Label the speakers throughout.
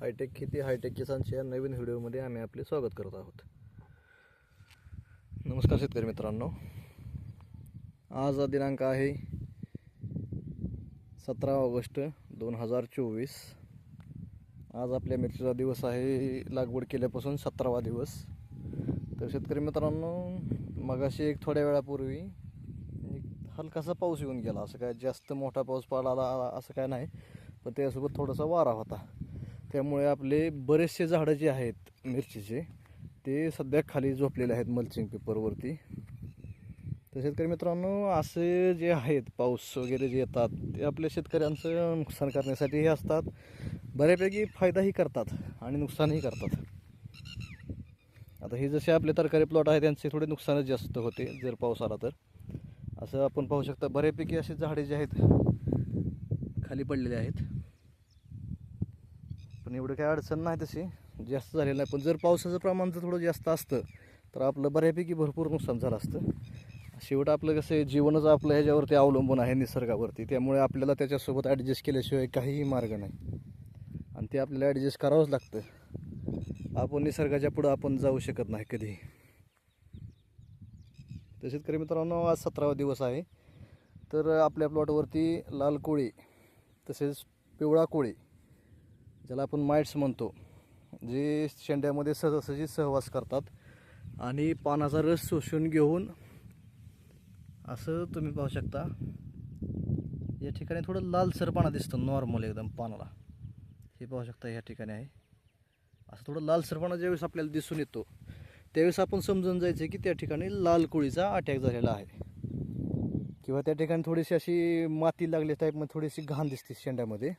Speaker 1: Hi tech खेती hi tech किसानच्या नवीन व्हिडिओमध्ये आम्ही आपले स्वागत करत आहोत. नमस्कार शेतकरी मित्रांनो. आज हा दिनांक आहे सतरा ऑगस्ट दोन हजार चोवीस. आज आपल्या मिरचीचा दिवस आहे लागवड केल्यापासून सतरावा दिवस. तर शेतकरी मित्रांनो मगाशी एक थोड्या वेळापूर्वी हलकासा पाऊस येऊन गेला. असं काय जास्त मोठा पाऊस पडला असं काय नाही. पण त्यासोबत थोडासा वारा होता. त्यामुळे आपले बरेचसे झाडं जे आहेत मिरचीचे ते सध्या खाली झोपलेले आहेत मल्चिंग पेपरवरती तर शेतकरी मित्रांनो असे जे आहेत पाऊस वगैरे जे येतात ते आपल्या शेतकऱ्यांचं नुकसान करण्यासाठीही असतात. बऱ्यापैकी फायदाही करतात आणि नुकसानही करतात. आता हे जसे आपले तरकारी प्लॉट आहेत त्यांचे थोडे नुकसानच जास्त होते जर पाऊस आला तर. असं आपण पाहू शकता बऱ्यापैकी असे झाडे जे आहेत खाली पडलेले आहेत. पण एवढं काय अडचण नाही तशी. जास्त झालेलं नाही. पण जर पावसाचं प्रमाण जर थोडं जास्त असतं तर आपलं बऱ्यापैकी भरपूर नुकसान झालं असतं. शेवट आपलं कसं आहे जीवनच आपलं ह्याच्यावरती अवलंबून आहे निसर्गावरती. त्यामुळे आपल्याला त्याच्यासोबत ॲडजस्ट केल्याशिवाय काहीही मार्ग नाही. आणि ते आपल्याला ॲडजस्ट करावंच लागतं. आपण निसर्गाच्या पुढं आपण जाऊ शकत नाही कधी. तर शेतकरी मित्रांनो आज सतरावा दिवस आहे. तर आपल्या प्लॉटवरती लाल कोळी तसेच पिवळा कोळी ज्याला आपण माइट्स म्हणतो जे शेंड्यामध्ये सहजासहजी सहवास करतात आणि पानाचा रस शोषून घेऊन असं तुम्ही पाहू शकता. या ठिकाणी थोडं लालसर पाना दिसतं नॉर्मल एकदम पानाला. हे पाहू शकता या ठिकाणी आहे. असं थोडं लालसरपणा ज्यावेळेस आपल्याला दिसून येतो त्यावेळेस आपण समजून जायचं की त्या ठिकाणी लाल कोळीचा अटॅक झालेला आहे. किंवा त्या ठिकाणी थोडीशी अशी माती लागली टाईपमध्ये थोडीशी घाण दिसते शेंड्यामध्ये.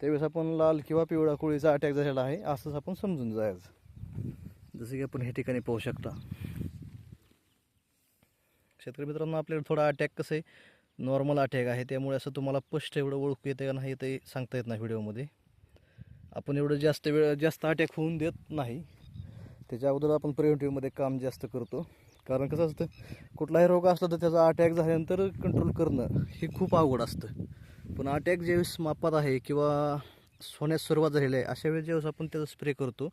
Speaker 1: त्यावेळेस आपण लाल किंवा पिवळा कोळीचा अटॅक झालेला आहे असंच आपण समजून जायचं जसं की आपण हे ठिकाणी पाहू शकता. शेतकरी मित्रांनो आपल्याला थोडा अटॅक कसं आहे नॉर्मल अटॅक आहे. त्यामुळे असं तुम्हाला स्पष्ट एवढं ओळखू येतं का नाही ते सांगता येत नाही व्हिडिओमध्ये. आपण एवढं जास्त वेळ जास्त अटॅक होऊन देत नाही. त्याच्या अगोदर आपण प्रिव्हेंटिव्हमध्ये काम जास्त करतो. कारण कसं असतं कुठलाही रोग असला तर त्याचा अटॅक झाल्यानंतर कंट्रोल करणं हे खूप अवघड असतं. पण अटॅक ज्यावेळेस मापात आहे किंवा सोन्यास सुरुवात झालेली आहे अशा वेळेस ज्यावेळेस आपण त्याचा स्प्रे करतो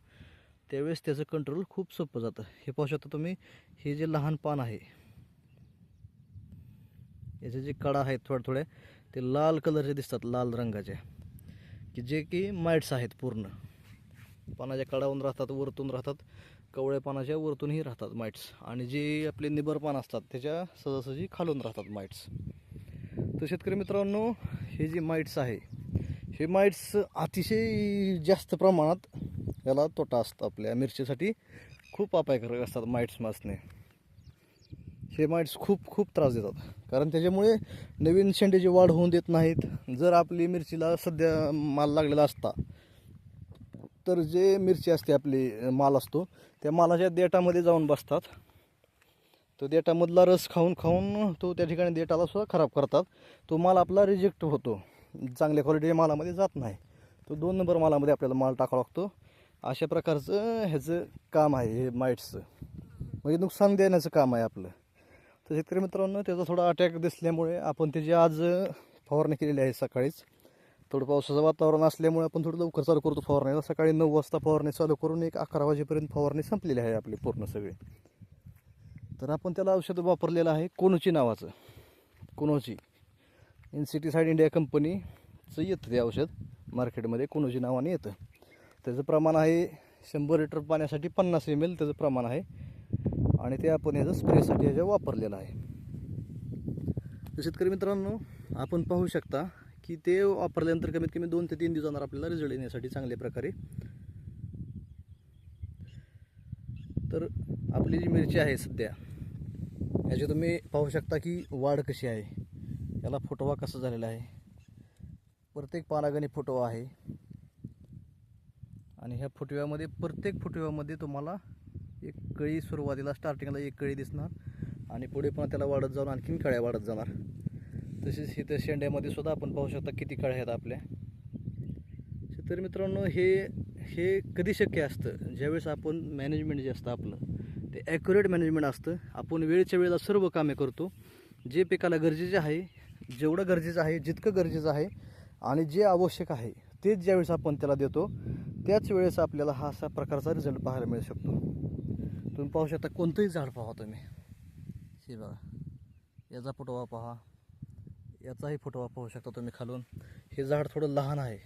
Speaker 1: त्यावेळेस त्याचं कंट्रोल खूप सोपं जातं. हे पाहू शकता तुम्ही हे जे लहान पान आहे याचे जे कडा आहेत थोड्या थोड्या ते लाल कलरचे दिसतात लाल रंगाचे. की जे की माइट्स आहेत पूर्ण. पानाच्या कडावून राहतात वरतून राहतात कवळ्या पानाच्या वरतूनही राहतात माइट्स आणि जे आपले निबर पान असतात त्याच्या सहजासहजी खालून राहतात माइट्स तर शेतकरी मित्रांनो हे जे माइट्स आहे हे माइट्स अतिशय जास्त प्रमाणात याला तोटा असतो आपल्या मिरचीसाठी. खूप अपायकारक असतात माइट्स मासने हे माइट्स खूप खूप त्रास देतात. कारण त्याच्यामुळे नवीन शेंड्याची वाढ होऊन देत नाहीत. जर आपली मिरचीला सध्या माल लागलेला असता तर जे मिरची असते आपली माल असतो त्या मालाच्या देठामध्ये जाऊन बसतात. तो देठामधला रस खाऊन खाऊन तो त्या ठिकाणी देठाला सुद्धा खराब करतात. तो माल आपला रिजेक्ट होतो. चांगल्या क्वालिटीच्या मालामध्ये जात नाही. तो दोन नंबर मालामध्ये आपल्याला माल टाकावा लागतो. अशा प्रकारचं ह्याचं काम आहे हे माइट्सचं म्हणजे नुकसान देण्याचं काम आहे आपलं. तर शेतकरी मित्रांनो त्याचा थोडा अटॅक दिसल्यामुळे आपण त्याची आज फवारणी केलेली आहे सकाळीच. थोडं पावसाचं वातावरण असल्यामुळे आपण थोडं लवकर चालू करतो फवारणी सकाळी नऊ वाजता फवारणी चालू करून एक अकरा वाजेपर्यंत फवारणी संपलेली आहे आपली पूर्ण सगळी. तर आपण त्याला औषध वापरलेलं आहे कोनोची नावाचं. कोनोची. साईड इंडिया कंपनीचं येतं ते औषध. मार्केटमध्ये कोनोची नावाने येतं. त्याचं प्रमाण आहे शंभर लिटर पाण्यासाठी पन्नास एम एल त्याचं प्रमाण आहे. आणि ते आपण ह्याचं स्प्रेसाठी ह्याच्या वापरलेलं आहे. तर शेतकरी मित्रांनो आपण पाहू शकता की ते वापरल्यानंतर कमीत कमी दोन ते तीन दिवसांवर आपल्याला रिझल्ट येण्यासाठी चांगल्या प्रकारे तर आपली जी मिरची आहे सध्या याची तुम्ही पाहू शकता की वाढ कशी आहे. याला फुटवा कसा झालेला आहे. प्रत्येक पानागणी फुटवा आहे. आणि ह्या फुटव्यामध्ये प्रत्येक फुटव्यामध्ये तुम्हाला एक कळी सुरुवातीला स्टार्टिंगला एक कळी दिसणार आणि पुढे पण त्याला वाढत जाऊन आणखीन कळ्या वाढत जाणार. तसेच इथं शेंड्यामध्ये सुद्धा आपण पाहू शकता किती कळ्या आहेत आपल्या. शेतकरी मित्रांनो हे हे कधी शक्य असतं? ज्यावेळेस आपण मॅनेजमेंट जे असतं आपलं ते ॲक्युरेट मॅनेजमेंट असतं. आपण वेळेच्या वेळेला सर्व कामे करतो. जे पिकाला गरजेचे आहे जेवढं गरजेचं आहे जितकं गरजेचं आहे आणि जे आवश्यक आहे तेच ज्यावेळेस आपण त्याला देतो त्याच वेळेस आपल्याला हा असा प्रकारचा रिझल्ट पाहायला मिळू शकतो. तुम्ही पाहू शकता कोणतंही झाड पाहा तुम्ही. हे बघा. याचा फुटवा पहा. याचाही फुटवा पाहू शकता तुम्ही खालून. हे झाड थोडं लहान आहे.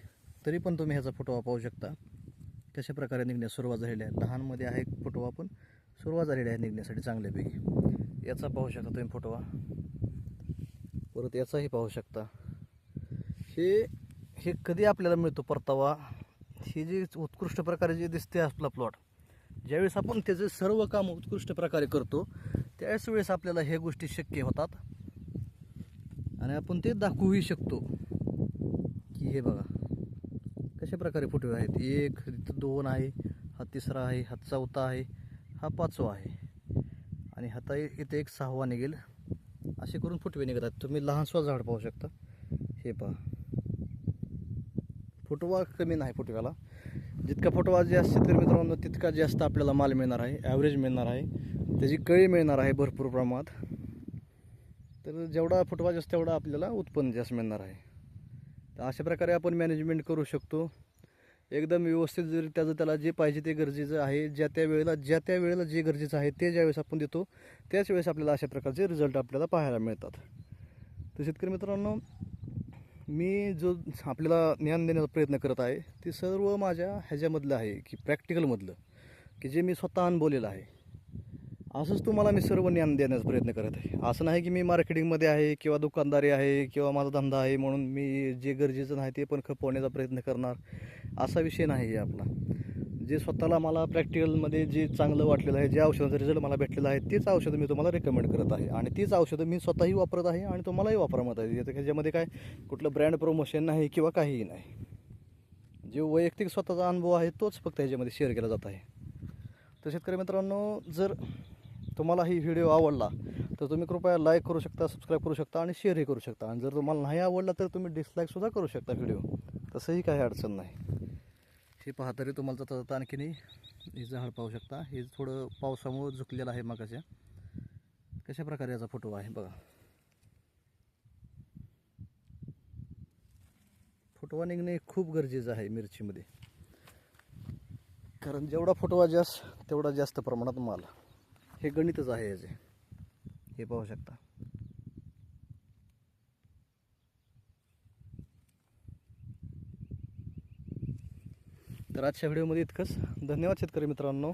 Speaker 1: तरी पण तुम्ही ह्याचा फुटवा पाहू शकता. कशा प्रकारे निघण्यास सुरुवात झालेली आहे. लहानमध्ये आहे फुटवा पण. सुरुवात झालेली आहे निघण्यासाठी चांगल्यापैकी. याचा पाहू शकता तुम्ही फोटोवा परत याचाही पाहू शकता. हे हे कधी आपल्याला मिळतो परतावा? ही जी उत्कृष्ट प्रकारे जे दिसते आपला प्लॉट ज्यावेळेस आपण त्याचे सर्व काम उत्कृष्ट प्रकारे करतो त्यावेळेस वेळेस आपल्याला ह्या गोष्टी शक्य होतात. आणि आपण ते दाखवूही शकतो. की हे बघा कशा प्रकारे फुटवे आहेत? एक दोन आहे हा तिसरा आहे हा चौथा आहे. हा पाचवा आहे. आणि हाता इथे एक सहावा निघेल. असे करून फुटवे निघतात. तुम्ही लहानसुद्धा झाड पाहू शकता. हे पहा. फुटवा कमी नाही फुटव्याला. जितका फुटवा जास्त शेतकरी मित्रांनो तितका जास्त आपल्याला माल मिळणार आहे. ॲव्हरेज मिळणार आहे. त्याची कळी मिळणार आहे भरपूर प्रमाणात. तर जेवढा फुटवा जास्त तेवढा आपल्याला उत्पन्न जास्त मिळणार आहे. तर अशा प्रकारे आपण मॅनेजमेंट करू शकतो. एकदम व्यवस्थित जर त्याचं त्याला जे पाहिजे ते गरजेचं आहे ज्या त्या वेळेला ज्या त्या वेळेला जे गरजेचं आहे ते ज्यावेळेस आपण देतो त्याच वेळेस आपल्याला अशा प्रकारचे रिझल्ट आपल्याला पाहायला मिळतात. तर शेतकरी मित्रांनो मी जो आपल्याला ज्ञान देण्याचा प्रयत्न करत आहे ते सर्व माझ्या ह्याच्यामधलं आहे की प्रॅक्टिकलमधलं की जे मी स्वतः अनुभवलेलं आहे. असंच तुम्हाला मी सर्व ज्ञान देण्याचा प्रयत्न करत आहे. असं नाही की मी मार्केटिंगमध्ये आहे किंवा दुकानदारी आहे किंवा माझा धंदा आहे म्हणून मी जे गरजेचं नाही ते पण खपवण्याचा प्रयत्न करणार. असा विषय नाही आहे आपला. जे स्वतःला मला प्रॅक्टिकलमध्ये जे चांगलं वाटलेलं आहे जे औषधाचा रिझल्ट मला भेटलेला आहे तेच औषधं मी तुम्हाला रेकमेंड करत आहे. आणि तीच औषधं मी स्वतःही वापरत आहे आणि तुम्हालाही वापरामत आहे. याचं ह्याच्यामध्ये काय कुठलं ब्रँड प्रमोशन नाही किंवा काहीही नाही. जे वैयक्तिक स्वतःचा अनुभव आहे तोच फक्त ह्याच्यामध्ये शेअर केला जात आहे. तर शेतकरी मित्रांनो जर तुम्हाला ही व्हिडिओ आवडला तर तुम्ही कृपया लाईक करू शकता सबस्क्राईब करू शकता आणि शेअरही करू शकता. आणि जर तुम्हाला नाही आवडला तर तुम्ही डिसलाईकसुद्धा करू शकता व्हिडिओ. तसंही काही अडचण नाही. हे पहा तरी तुम्हाला जाता जाता आणखीनही हे झाड पाहू शकता. हे थोडं पावसामुळं झुकलेलं आहे मगाच्या कशा प्रकारे याचा फोटो आहे बघा. फोटोवा निघणे खूप गरजेचं आहे मिरचीमध्ये. कारण जेवढा फोटोवा जास्त तेवढा जास्त प्रमाणात माल. हे गणितच आहे याचे. हे पाहू शकता. तर आजच्या व्हिडिओमध्ये इतकंच. धन्यवाद शेतकरी मित्रांनो.